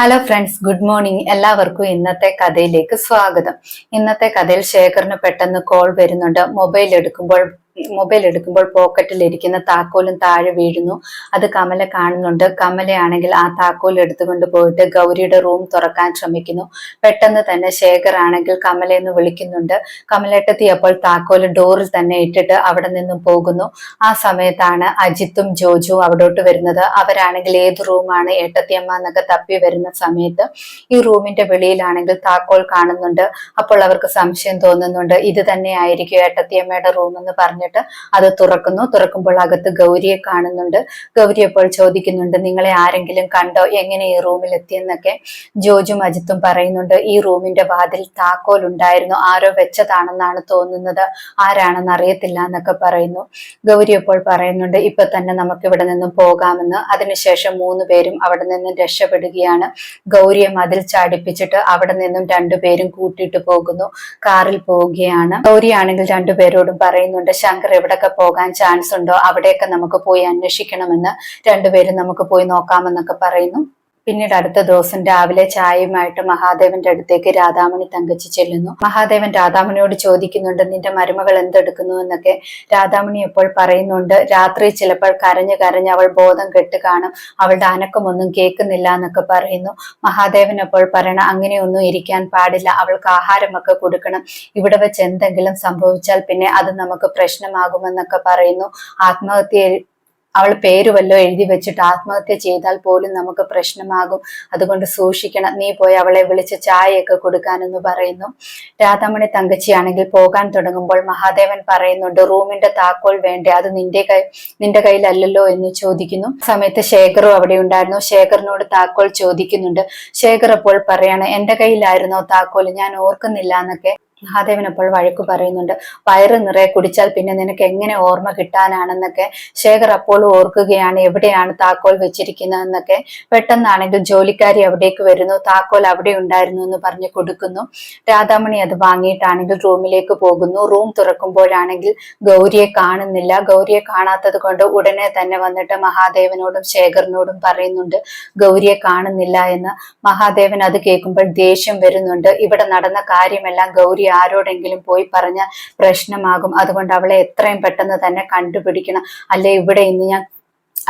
Hello friends good morning എല്ലാവർക്കും ഇന്നത്തെ കഥയിലേക്ക് സ്വാഗതം. ഇന്നത്തെ കഥയിൽ ശേഖറിന് പെട്ടെന്ന് കോൾ വരുന്നുണ്ട്. മൊബൈൽ എടുക്കുമ്പോൾ മൊബൈൽ എടുക്കുമ്പോൾ പോക്കറ്റിൽ ഇരിക്കുന്ന താക്കോലും താഴെ വീഴുന്നു. അത് കമല കാണുന്നുണ്ട്. കമലയാണെങ്കിൽ ആ താക്കോൽ എടുത്തുകൊണ്ട് പോയിട്ട് ഗൗരിയുടെ റൂം തുറക്കാൻ ശ്രമിക്കുന്നു. പെട്ടെന്ന് തന്നെ ശേഖർ ആണെങ്കിൽ കമലയെന്ന് വിളിക്കുന്നുണ്ട്. കമലട്ടെത്തി അപ്പോൾ താക്കോൽ ഡോറിൽ തന്നെ ഇട്ടിട്ട് അവിടെ നിന്നും പോകുന്നു. ആ സമയത്താണ് അജിത്തും ജോജുവും അവിടോട്ട് വരുന്നത്. അവരാണെങ്കിൽ ഏത് റൂമാണ് ഏട്ടത്തിയമ്മ എന്നൊക്കെ തപ്പി വരുന്ന സമയത്ത് ഈ റൂമിന്റെ വെളിയിലാണെങ്കിൽ താക്കോൽ കാണുന്നുണ്ട്. അപ്പോൾ അവർക്ക് സംശയം തോന്നുന്നുണ്ട്. ഇത് തന്നെ ആയിരിക്കും ഏട്ടത്തിയമ്മയുടെ റൂം എന്ന് പറഞ്ഞിട്ട് അത് തുറക്കുന്നു. തുറക്കുമ്പോൾ അകത്ത് ഗൗരിയെ കാണുന്നുണ്ട്. ഗൗരി അപ്പോൾ ചോദിക്കുന്നുണ്ട് നിങ്ങളെ ആരെങ്കിലും കണ്ടോ? എങ്ങനെ ഈ റൂമിൽ എത്തിയെന്നൊക്കെ? ജോജും അജിത്തും പറയുന്നുണ്ട് ഈ റൂമിന്റെ വാതിൽ താക്കോൽ ഉണ്ടായിരുന്നു. ആരോ വെച്ചതാണെന്നാണ് തോന്നുന്നത്. ആരാണെന്ന് അറിയത്തില്ല എന്നൊക്കെ പറയുന്നു. ഗൗരി അപ്പോൾ പറയുന്നുണ്ട് ഇപ്പൊ തന്നെ നമുക്ക് ഇവിടെ നിന്നും പോകാമെന്ന്. അതിനുശേഷം മൂന്ന് പേരും അവിടെ നിന്നും രക്ഷപ്പെടുകയാണ്. ഗൗരിയെ മതിൽ ചാടിപ്പിച്ചിട്ട് അവിടെ നിന്നും രണ്ടുപേരും കൂട്ടിയിട്ട് പോകുന്നു. കാറിൽ പോവുകയാണ്. ഗൗരിയാണെങ്കിൽ രണ്ടുപേരോടും പറയുന്നുണ്ട് ശങ്കർ എവിടെയൊക്കെ പോകാൻ ചാൻസ് ഉണ്ടോ അവിടെയൊക്കെ നമുക്ക് പോയി അന്വേഷിക്കണമെന്ന് രണ്ടുപേരും നമുക്ക് പോയി നോക്കാമെന്നൊക്കെ പറയുന്നു. പിന്നീട് അടുത്ത ദിവസം രാവിലെ ചായയുമായിട്ട് മഹാദേവന്റെ അടുത്തേക്ക് രാധാമണി തങ്കച്ചി ചെല്ലുന്നു. മഹാദേവൻ രാധാമണിയോട് ചോദിക്കുന്നുണ്ട് നിന്റെ മരുമകൾ എന്തെടുക്കുന്നു? എന്നൊക്കെ രാധാമണി ഇപ്പോൾ പറയുന്നുണ്ട്. രാത്രി ചിലപ്പോൾ കരഞ്ഞു കരഞ്ഞ് അവൾ ബോധം കെട്ട് കാണും. അവളുടെ അനക്കമൊന്നും കേൾക്കുന്നില്ല എന്നൊക്കെ പറയുന്നു. മഹാദേവൻ അപ്പോൾ പറയണം അങ്ങനെയൊന്നും ഇരിക്കാൻ പാടില്ല. അവൾക്ക് ആഹാരമൊക്കെ കൊടുക്കണം. ഇവിടെ വെച്ച് എന്തെങ്കിലും സംഭവിച്ചാൽ പിന്നെ അത് നമുക്ക് പ്രശ്നമാകുമെന്നൊക്കെ പറയുന്നു. ആത്മഹത്യ അവൾ പേര് വല്ലോ എഴുതി വെച്ചിട്ട് ആത്മഹത്യ ചെയ്താൽ പോലും നമുക്ക് പ്രശ്നമാകും. അതുകൊണ്ട് സൂക്ഷിക്കണം. നീ പോയി അവളെ വിളിച്ച് ചായയൊക്കെ കൊടുക്കാനെന്ന് പറയുന്നു. രാധാമണി തങ്കച്ചിയാണെങ്കിൽ പോകാൻ തുടങ്ങുമ്പോൾ മഹാദേവൻ പറയുന്നുണ്ട് റൂമിന്റെ താക്കോൽ വേണ്ടേ? അത് നിന്റെ കൈ നിന്റെ കയ്യിലല്ലല്ലോ? എന്ന് ചോദിക്കുന്നു. സമയത്ത് ശേഖറും അവിടെ ഉണ്ടായിരുന്നു. ശേഖറിനോട് താക്കോൽ ചോദിക്കുന്നുണ്ട്. ശേഖർ അപ്പോൾ പറയാണ് എന്റെ കയ്യിലായിരുന്നോ താക്കോൽ ഞാൻ ഓർക്കുന്നില്ല എന്നൊക്കെ മഹാദേവൻ അപ്പോൾ വഴക്ക് പറയുന്നുണ്ട്. വയറ് നിറയെ കുടിച്ചാൽ പിന്നെ നിനക്ക് എങ്ങനെ ഓർമ്മ കിട്ടാനാണെന്നൊക്കെ ശേഖർ അപ്പോൾ ഓർക്കുകയാണ്. എവിടെയാണ് താക്കോൽ വെച്ചിരിക്കുന്നതെന്നൊക്കെ. പെട്ടെന്നാണെങ്കിൽ ജോലിക്കാരി അവിടേക്ക് വരുന്നു. താക്കോൽ അവിടെ ഉണ്ടായിരുന്നു എന്ന് പറഞ്ഞ് കൊടുക്കുന്നു. രാധാമണി അത് വാങ്ങിയിട്ടാണെങ്കിൽ റൂമിലേക്ക് പോകുന്നു. റൂം തുറക്കുമ്പോഴാണെങ്കിൽ ഗൗരിയെ കാണുന്നില്ല. ഗൗരിയെ കാണാത്തത് കൊണ്ട് ഉടനെ തന്നെ വന്നിട്ട് മഹാദേവനോടും ശേഖറിനോടും പറയുന്നുണ്ട് ഗൗരിയെ കാണുന്നില്ല എന്ന്. മഹാദേവൻ അത് കേൾക്കുമ്പോൾ ദേഷ്യം വരുന്നുണ്ട്. ഇവിടെ നടന്ന കാര്യമെല്ലാം ഗൗരി ആരോടെങ്കിലും പോയി പറഞ്ഞ പ്രശ്നമാകും. അതുകൊണ്ട് അവളെ എത്രയും പെട്ടെന്ന് തന്നെ കണ്ടുപിടിക്കണം. അല്ലെ ഇവിടെ ഇന്ന് ഞാൻ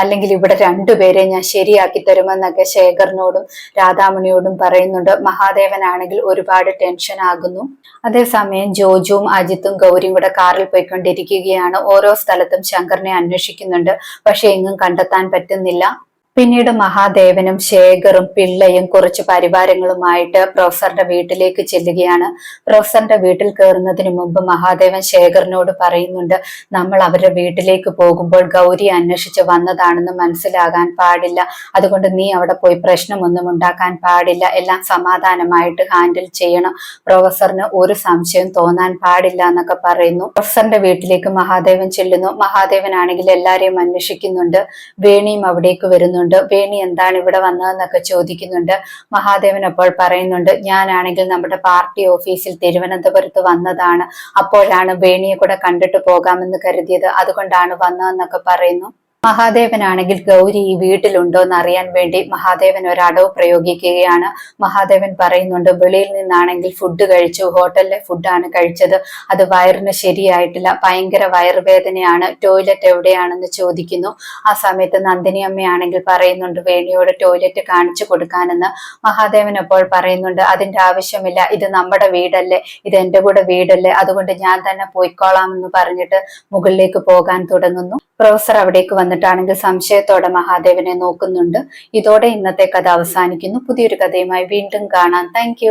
അല്ലെങ്കിൽ ഇവിടെ രണ്ടുപേരെ ഞാൻ ശരിയാക്കി തരുമെന്നൊക്കെ ശേഖറിനോടും രാധാമണിയോടും പറയുന്നുണ്ട്. മഹാദേവനാണെങ്കിൽ ഒരുപാട് ടെൻഷൻ ആകുന്നു. അതേസമയം ജോജുവും അജിത്തും ഗൗരിയും കൂടെ കാറിൽ പോയിക്കൊണ്ടിരിക്കുകയാണ്. ഓരോ സ്ഥലത്തും ശങ്കറിനെ അന്വേഷിക്കുന്നുണ്ട്. പക്ഷെ എങ്ങും കണ്ടെത്താൻ പറ്റുന്നില്ല. പിന്നീട് മഹാദേവനും ശേഖറും പിള്ളയും കുറച്ച് പരിവാരങ്ങളുമായിട്ട് പ്രൊഫസറുടെ വീട്ടിലേക്ക് ചെല്ലുകയാണ്. പ്രൊഫസറിന്റെ വീട്ടിൽ കയറുന്നതിന് മുമ്പ് മഹാദേവൻ ശേഖറിനോട് പറയുന്നുണ്ട് നമ്മൾ അവരുടെ വീട്ടിലേക്ക് പോകുമ്പോൾ ഗൗരി അന്വേഷിച്ച് വന്നതാണെന്ന് മനസ്സിലാകാൻ പാടില്ല. അതുകൊണ്ട് നീ അവിടെ പോയി പ്രശ്നമൊന്നും ഉണ്ടാക്കാൻ പാടില്ല. എല്ലാം സമാധാനമായിട്ട് ഹാൻഡിൽ ചെയ്യണം. പ്രൊഫസറിന് ഒരു സംശയം തോന്നാൻ പാടില്ല എന്നൊക്കെ പറയുന്നു. പ്രൊഫസറിന്റെ വീട്ടിലേക്ക് മഹാദേവൻ ചെല്ലുന്നു. മഹാദേവൻ ആണെങ്കിൽ എല്ലാരെയും അന്വേഷിക്കുന്നുണ്ട്. വേണിയും അവിടേക്ക് വരുന്നുണ്ട്. ചോദിക്കുന്നുണ്ട് വേണി എന്താണ് ഇവിടെ വന്നതെന്നൊക്കെ ചോദിക്കുന്നുണ്ട്. മഹാദേവൻ അപ്പോൾ പറയുന്നുണ്ട് ഞാനാണെങ്കിൽ നമ്മുടെ പാർട്ടി ഓഫീസിൽ തിരുവനന്തപുരത്ത് വന്നതാണ്. അപ്പോഴാണ് വേണിയെ കൂടെ കണ്ടിട്ട് പോകാമെന്ന് കരുതിയത്. അതുകൊണ്ടാണ് വന്നതെന്നൊക്കെ പറയുന്നു. മഹാദേവനാണെങ്കിൽ ഗൗരി ഈ വീട്ടിലുണ്ടോ എന്ന് അറിയാൻ വേണ്ടി മഹാദേവൻ ഒരടവ് പ്രയോഗിക്കുകയാണ്. മഹാദേവൻ പറയുന്നുണ്ട് വെളിയിൽ നിന്നാണെങ്കിൽ ഫുഡ് കഴിച്ചു. ഹോട്ടലിലെ ഫുഡാണ് കഴിച്ചത്. അത് വയറിന് ശരിയായിട്ടില്ല. ഭയങ്കര വയറുവേദനയാണ്. ടോയ്ലറ്റ് എവിടെയാണെന്ന് ചോദിക്കുന്നു. ആ സമയത്ത് നന്ദിനി അമ്മയാണെങ്കിൽ പറയുന്നുണ്ട് വേണിയോട് ടോയ്ലറ്റ് കാണിച്ചു കൊടുക്കാനെന്ന്. മഹാദേവൻ അപ്പോൾ പറയുന്നുണ്ട് അതിന്റെ ആവശ്യമില്ല. ഇത് നമ്മുടെ വീടല്ലേ. ഇത് എന്റെ കൂടെ വീടല്ലേ. അതുകൊണ്ട് ഞാൻ തന്നെ പോയിക്കോളാം എന്ന് പറഞ്ഞിട്ട് മുകളിലേക്ക് പോകാൻ തുടങ്ങുന്നു. പ്രൊഫസർ അവിടേക്ക് വന്നിട്ടാണെങ്കിൽ സംശയത്തോടെ മഹാദേവനെ നോക്കുന്നുണ്ട്. ഇതോടെ ഇന്നത്തെ കഥ അവസാനിക്കുന്നു. പുതിയൊരു കഥയുമായി വീണ്ടും കാണാം. താങ്ക്